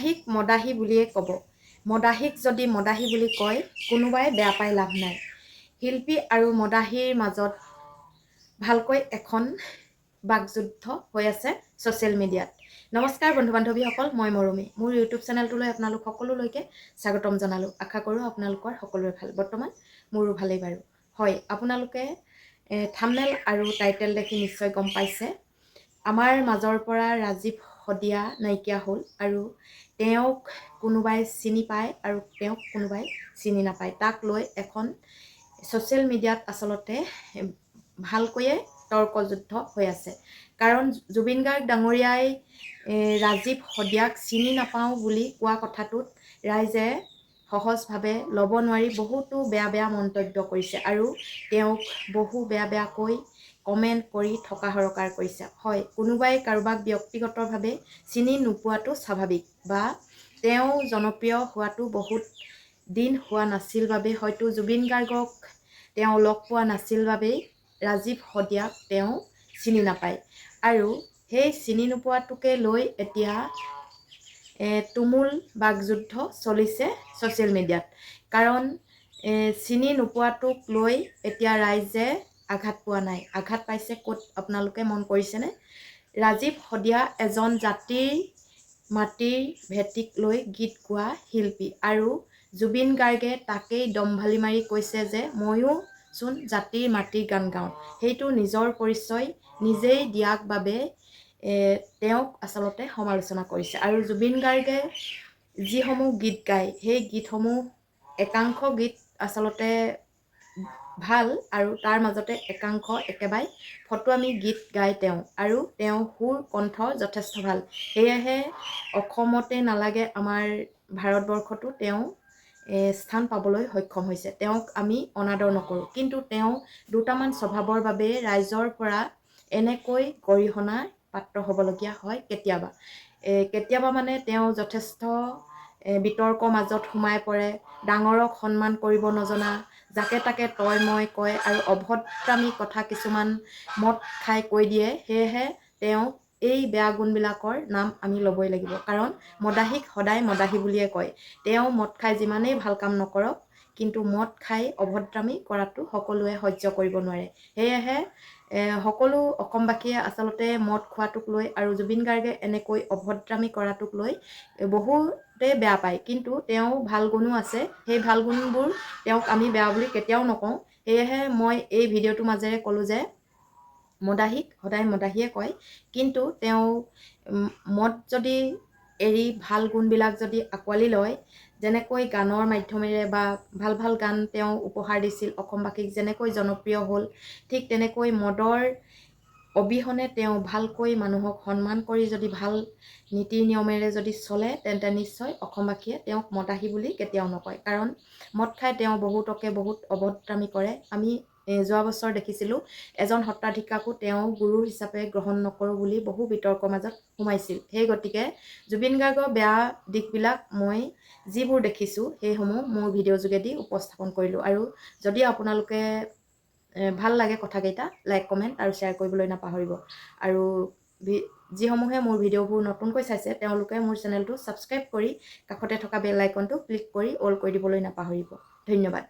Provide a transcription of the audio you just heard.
মদাহীক মদাহী বুলিয়ে ক'ব। মদাহীক যদি মদাহী বুলি কয় কোনোবাই বেয়া পাই লাভ নাই। শিল্পী আৰু মদাহীৰ মাজত ভালকৈ এখন বাকযুদ্ধ হৈ আছে ছ'চিয়েল মিডিয়াত। নমস্কাৰ বন্ধু বান্ধৱীসকল মই মৰমী। মোৰ ইউটিউব চেনেলটোলৈ আপোনালোক সকলোলৈকে স্বাগতম জনালোঁ। আশা কৰোঁ আপোনালোকৰ সকলোৰে ভাল। বৰ্তমান মোৰো ভালেই বাৰু। হয় আপোনালোকে থামনেল আৰু টাইটেল দেখি নিশ্চয় গম পাইছে। আমাৰ মাজৰ পৰা ৰাজীৱ শদিয়া নাইকিয়া হ'ল আৰু তেওঁক কোনোবাই চিনি পায় আৰু তেওঁক কোনোবাই চিনি নাপায়। তাক লৈ এখন ছ'চিয়েল মিডিয়াত আচলতে ভালকৈয়ে তৰ্কযুদ্ধ হৈ আছে। কাৰণ জুবিন গাৰ্গ ডাঙৰীয়াই ৰাজীৱ শদিয়াক চিনি নাপাওঁ বুলি কোৱা কথাটোত ৰাইজে সহজভাৱে ল'ব নোৱাৰি বহুতো বেয়া বেয়া মন্তব্য কৰিছে আৰু তেওঁক বহু বেয়া বেয়াকৈ কমেণ্ট কৰি থকা সৰকাৰ কৰিছে হয় কোনোবাই কাৰোবাক ব্যক্তিগতভাৱে চিনি নোপোৱাটো স্বাভাৱিক বা তেওঁ জনপ্ৰিয় হোৱাটো বহুত দিন হোৱা নাছিল বাবে হয়তো জুবিন গাৰ্গক তেওঁ লগ পোৱা নাছিল বাবেই ৰাজীৱ শদিয়াক তেওঁ চিনি নাপায়। আৰু সেই চিনি নোপোৱাটোকে লৈ এতিয়া তুমুল বাকযুদ্ধ চলিছে ছ'চিয়েল মিডিয়াত। কাৰণ চিনি নোপোৱাটোক লৈ এতিয়া ৰাইজে আঘাত পোৱা নাই। আঘাত পাইছে ক'ত? আপোনালোকে মন কৰিছেনে? ৰাজীৱ শদিয়া এজন জাতিৰ মাটিৰ ভেটিক লৈ গীত গোৱা শিল্পী আৰু জুবিন গাৰ্গে তাকেই দম্ভালি মাৰি কৈছে যে ময়ো চোন জাতিৰ মাটিৰ গান গাওঁ। সেইটো নিজৰ পৰিচয় নিজেই দিয়াক বাবে তেওঁক আচলতে সমালোচনা কৰিছে। আৰু জুবিন গাৰ্গে যিসমূহ গীত গায় সেই গীতসমূহ একাংশ গীত আচলতে ভাল আৰু তাৰ মাজতে একাংশ একেবাৰে ফটোৱামি গীত গায় তেওঁ আৰু তেওঁ সুৰ কণ্ঠ যথেষ্ট ভাল। সেয়েহে অসমতে নালাগে আমাৰ ভাৰতবৰ্ষতো তেওঁ স্থান পাবলৈ সক্ষম হৈছে। তেওঁক আমি অনাদৰ নকৰোঁ। কিন্তু তেওঁ দুটামান স্বভাৱৰ বাবে ৰাইজৰ পৰা এনেকৈ গৰিহণাৰ পাত্ৰ হ'বলগীয়া হয় কেতিয়াবা। কেতিয়াবা মানে তেওঁ যথেষ্ট বিতৰ্কৰ মাজত সোমাই পৰে। ডাঙৰক সন্মান কৰিব নজনা যাকে তাকে তই মই কয় আৰু অভদ্ৰামী কথা কিছুমান মদ খাই কৈ দিয়ে সেয়েহে তেওঁক এই বেয়া গুণবিলাকৰ নাম আমি ল'বই লাগিব। কাৰণ মদাহীক সদায় মদাহী বুলিয়ে কয়। তেওঁ মদ খাই যিমানেই ভাল কাম নকৰক কিন্তু মদ খাই অভদ্ৰামী কৰাটো সকলোৱে সহ্য কৰিব নোৱাৰে। সেয়েহে সকলো অসমবাসীয়ে আচলতে মদ খোৱাটোক লৈ আৰু জুবিন গাৰ্গে এনেকৈ অভদ্ৰামী কৰাটোক লৈ বহুতে বেয়া পায়। কিন্তু তেওঁ ভাল গুণো আছে। সেই ভাল গুণবোৰ তেওঁক আমি বেয়া বুলি কেতিয়াও নকওঁ। সেয়েহে মই এই ভিডিঅ'টোৰ মাজেৰে ক'লোঁ যে মদাহীক সদায় মদাহীয়ে কয় কিন্তু তেওঁ মদ যদি এৰি ভাল গুণবিলাক যদি আঁকোৱালি লয় যেনেকৈ গানৰ মাধ্যমেৰে বা ভাল ভাল গান তেওঁ উপহাৰ দিছিল অসমবাসীক যেনেকৈ জনপ্ৰিয় হ'ল ঠিক তেনেকৈ মদৰ অবিহনে তেওঁ ভালকৈ মানুহক সন্মান কৰি যদি ভাল নীতি নিয়মেৰে যদি চলে তেন্তে নিশ্চয় অসমবাসীয়ে তেওঁক মদাহী বুলি কেতিয়াও নকয়। কাৰণ মদ খাই তেওঁ বহুতকে বহুত অভদ্ৰামী কৰে। আমি যোৱা বছৰ দেখিছিলোঁ। এজন সত্ৰাধিকাকো তেওঁ গুৰু হিচাপে গ্ৰহণ নকৰোঁ বুলি বহু বিতৰ্কৰ মাজত সোমাইছিল। সেই গতিকে জুবিন গাৰ্গৰ বেয়া দিশবিলাক মই যিবোৰ দেখিছোঁ সেইসমূহ মোৰ ভিডিঅ' যোগেদি উপস্থাপন কৰিলোঁ। আৰু যদি আপোনালোকে ভাল লাগে কথাকেইটা লাইক কমেণ্ট আৰু শ্বেয়াৰ কৰিবলৈ নাপাহৰিব। আৰু যিসমূহে মোৰ ভিডিঅ'বোৰ নতুনকৈ চাইছে তেওঁলোকে মোৰ চেনেলটো ছাবস্ক্ৰাইব কৰি কাষতে থকা বেল আইকনটো ক্লিক কৰি অল কৰি দিবলৈ নাপাহৰিব। ধন্যবাদ।